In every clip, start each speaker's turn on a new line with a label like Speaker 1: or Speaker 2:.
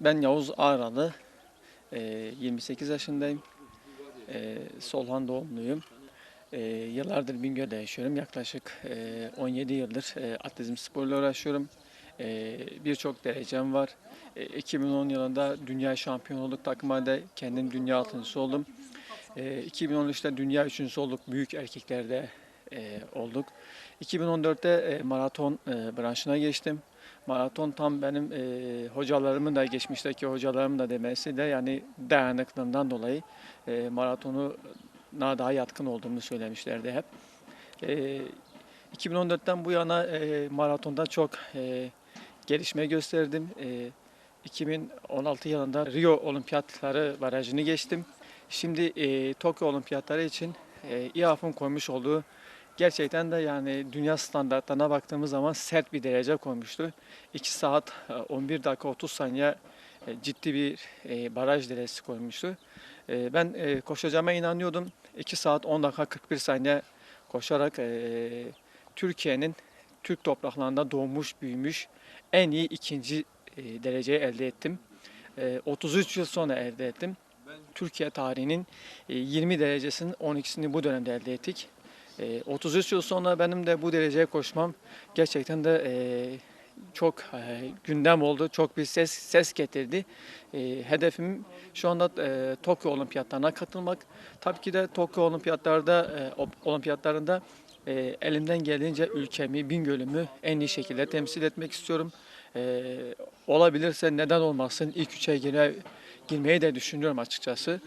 Speaker 1: Ben Yavuz Ağralı, e, 28 yaşındayım. E, Solhan doğumluyum. E, yıllardır Bingöl'de yaşıyorum. Yaklaşık e, 17 yıldır e, atletizm sporuyla uğraşıyorum. E, Birçok derecem var. E, 2010 yılında dünya şampiyonu olduk takımada. Kendim dünya altıncısı oldum. E, 2013'te dünya üçüncüsü olduk. Büyük erkeklerde e, olduk. 2014'te e, maraton e, branşına geçtim. Maraton tam benim e, hocalarımın da geçmişteki hocalarımın da demesi de yani dayanıklılığımdan dolayı e, maratonu daha yatkın olduğumu söylemişlerdi hep. E, 2014'ten bu yana e, maratonda çok e, gelişme gösterdim. E, 2016 yılında Rio Olimpiyatları barajını geçtim. Şimdi e, Tokyo Olimpiyatları için e, İAF'ın koymuş olduğu gerçekten de yani dünya standartlarına baktığımız zaman sert bir derece koymuştu. 2 saat e, 11 dakika 30 saniye e, ciddi bir e, baraj derecesi koymuştu. E, Ben e, koşacağıma inanıyordum. 2 saat 10 dakika 41 saniye koşarak e, Türkiye'nin Türk topraklarında doğmuş, büyümüş en iyi ikinci e, dereceyi elde ettim. E, 33 yıl sonra elde ettim. Türkiye tarihinin e, 20 derecesinin 12'sini bu dönemde elde ettik. E, 33 yıl sonra benim de bu dereceye koşmam gerçekten de e, çok e, gündem oldu, çok bir ses ses getirdi. E, hedefim şu anda Tokyo Olimpiyatlarına katılmak. Tabii ki de Tokyo Olimpiyatlarda olimpiyatlarında elimden geldiğince ülkemi, Bingöl'ümü en iyi şekilde temsil etmek istiyorum. Olabilirse neden olmasın ilk üçe gire, girmeyi de düşünüyorum açıkçası.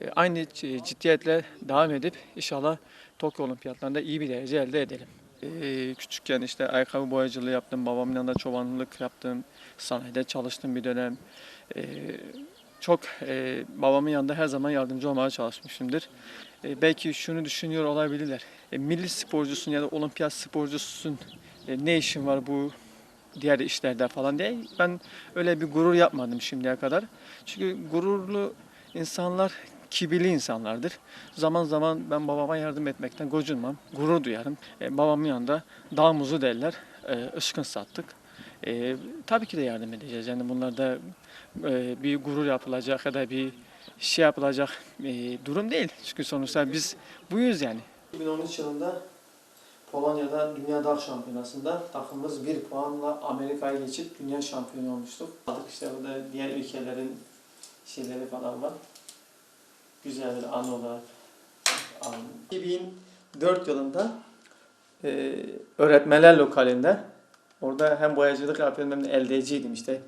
Speaker 1: E, aynı ciddiyetle devam edip inşallah Tokyo Olimpiyatlarında iyi bir derece elde edelim. E, küçükken işte ayakkabı boyacılığı yaptım, babamın yanında çobanlık yaptım, sanayide çalıştım bir dönem. E, çok babamın yanında her zaman yardımcı olmaya çalışmışımdır. Belki şunu düşünüyor olabilirler. Milli sporcusun ya da olimpiyat sporcusun e, ne işin var bu diğer işlerde falan diye. Ben öyle bir gurur yapmadım şimdiye kadar. Çünkü gururlu insanlar kibirli insanlardır. Zaman zaman ben babama yardım etmekten gocunmam, gurur duyarım. E, babamın yanında dağ muzu derler, e, ışkın sattık. E, tabii ki de yardım edeceğiz. Yani bunlarda e, bir gurur yapılacak ya da bir şey yapılacak e, durum değil. Çünkü sonuçta biz buyuz yani. 2013 yılında Polonya'da Dünya Dağ Şampiyonası'nda takımımız bir puanla Amerika'ya geçip dünya şampiyonu olmuştuk. Aldık işte burada diğer ülkelerin şeyleri falan var. Güzel bir an olarak aldım. 2004 yılında e, öğretmenler lokalinde orada hem boyacılık yapıyordum hem de eldeyiciydim işte.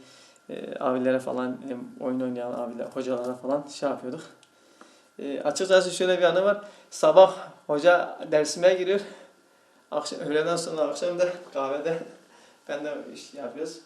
Speaker 1: E, abilere falan hem oyun oynayan abiler, hocalara falan şey yapıyorduk. E, açıkçası şöyle bir anı var. Sabah hoca dersime giriyor. Akşam, öğleden sonra akşam da kahvede ben de iş yapıyoruz.